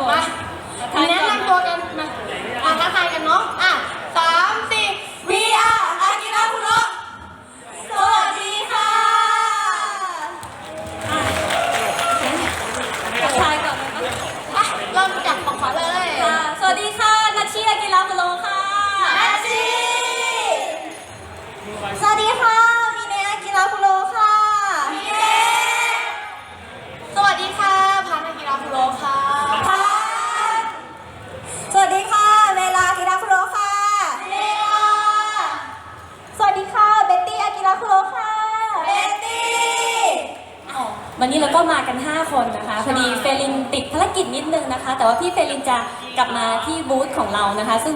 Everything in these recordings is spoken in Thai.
ผมมา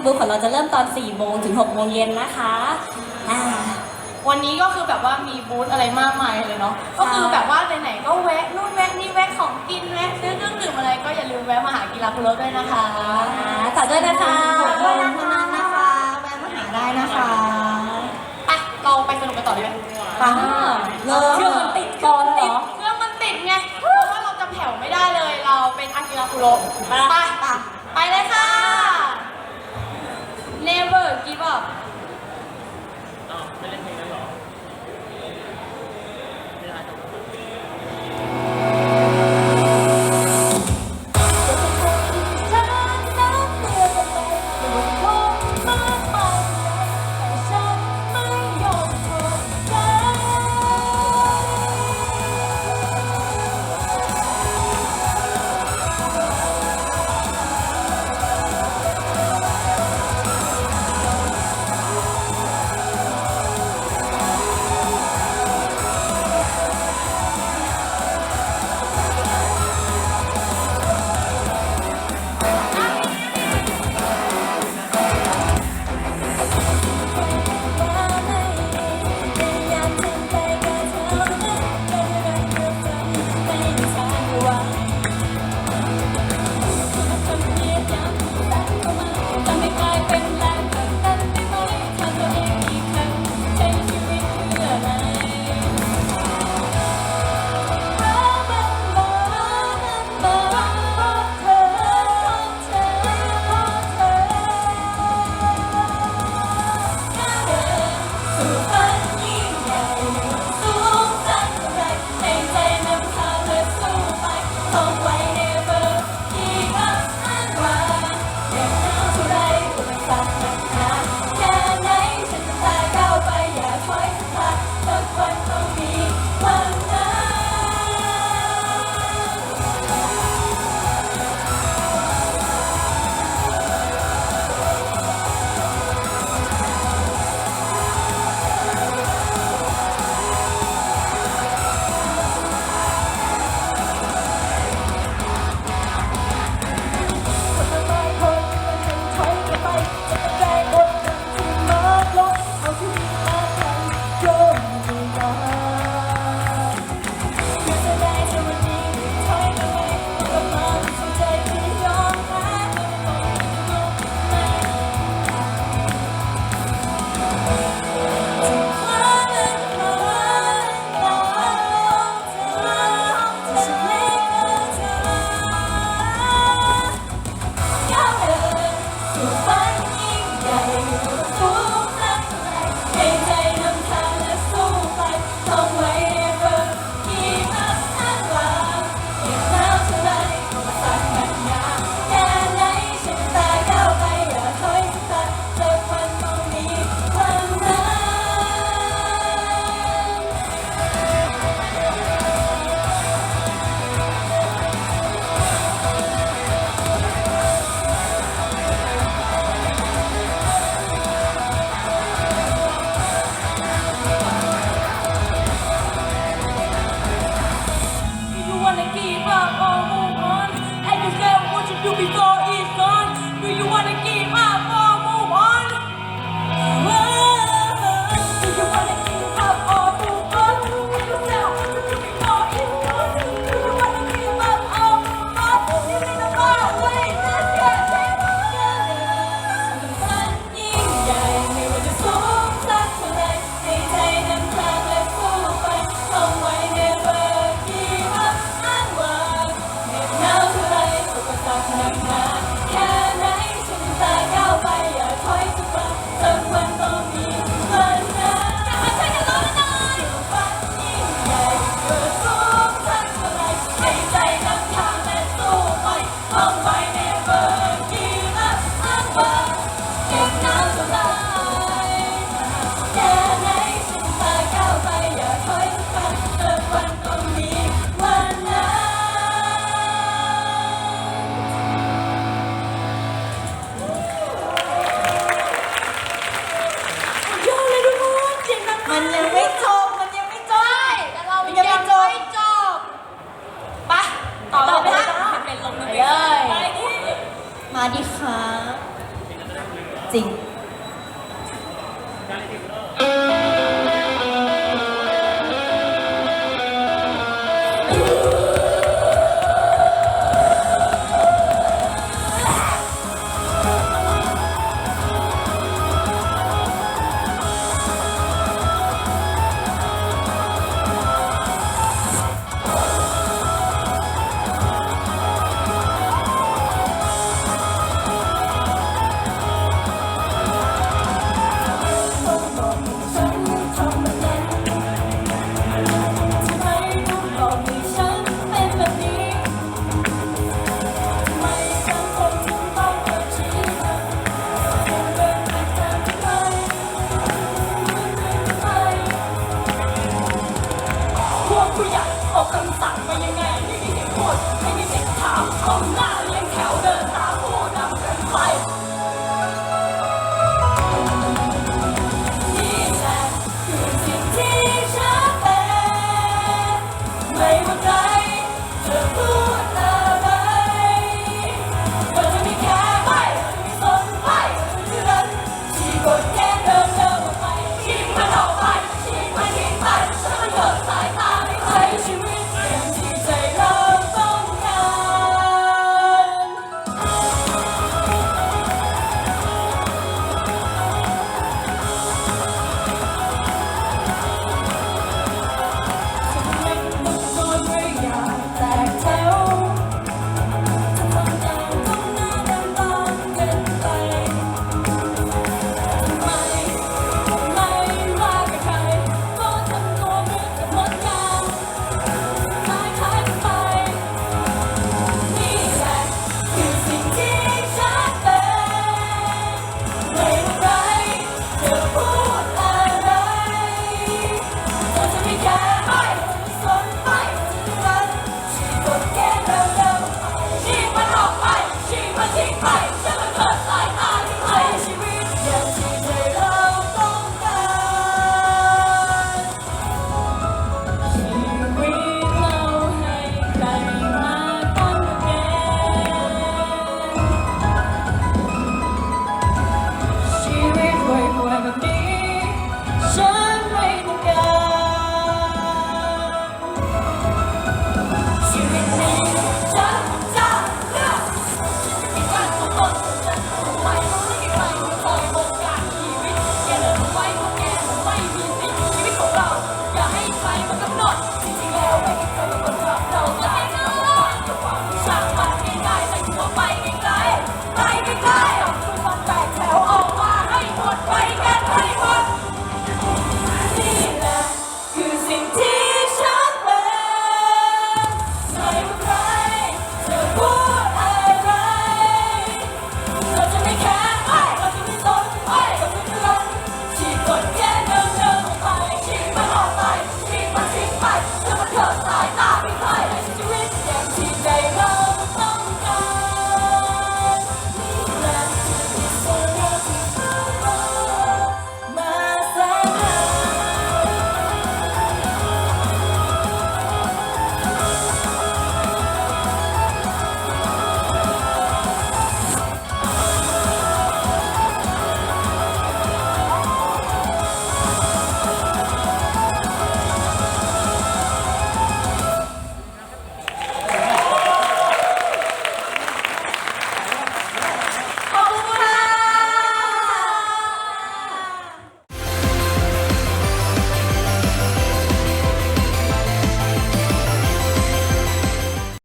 บูธของเราจะเริ่มตอน 4 โมงถึง 6 โมงเย็นนะคะอ่า วันนี้ก็คือแบบว่ามีบูธอะไรมากมายเลยเนาะ ก็คือแบบว่าไหนๆก็แวะนู่นแวะนี่แวะของกินแวะซื้อเครื่องดื่มอะไรก็อย่าลืมแวะมาหากีฬาคุโรด้วยนะคะฝากด้วยนะคะฝากด้วยนะคะนะคะแวะมาหาได้นะคะสนุกกันต่อได้ไหมปังเลิเครื่องมันติดต่อเลยเหรอเครื่องมันติดไง เพราะว่าเราจะแผ่วไม่ได้เลย เราเป็นอากิระคุโรไปไปไปเลยค่ะ ผู้ใหญ่ออกคำสั่งมายังไงไม่มีเหตุผลไม่มีสิทธิ์ถามอำนา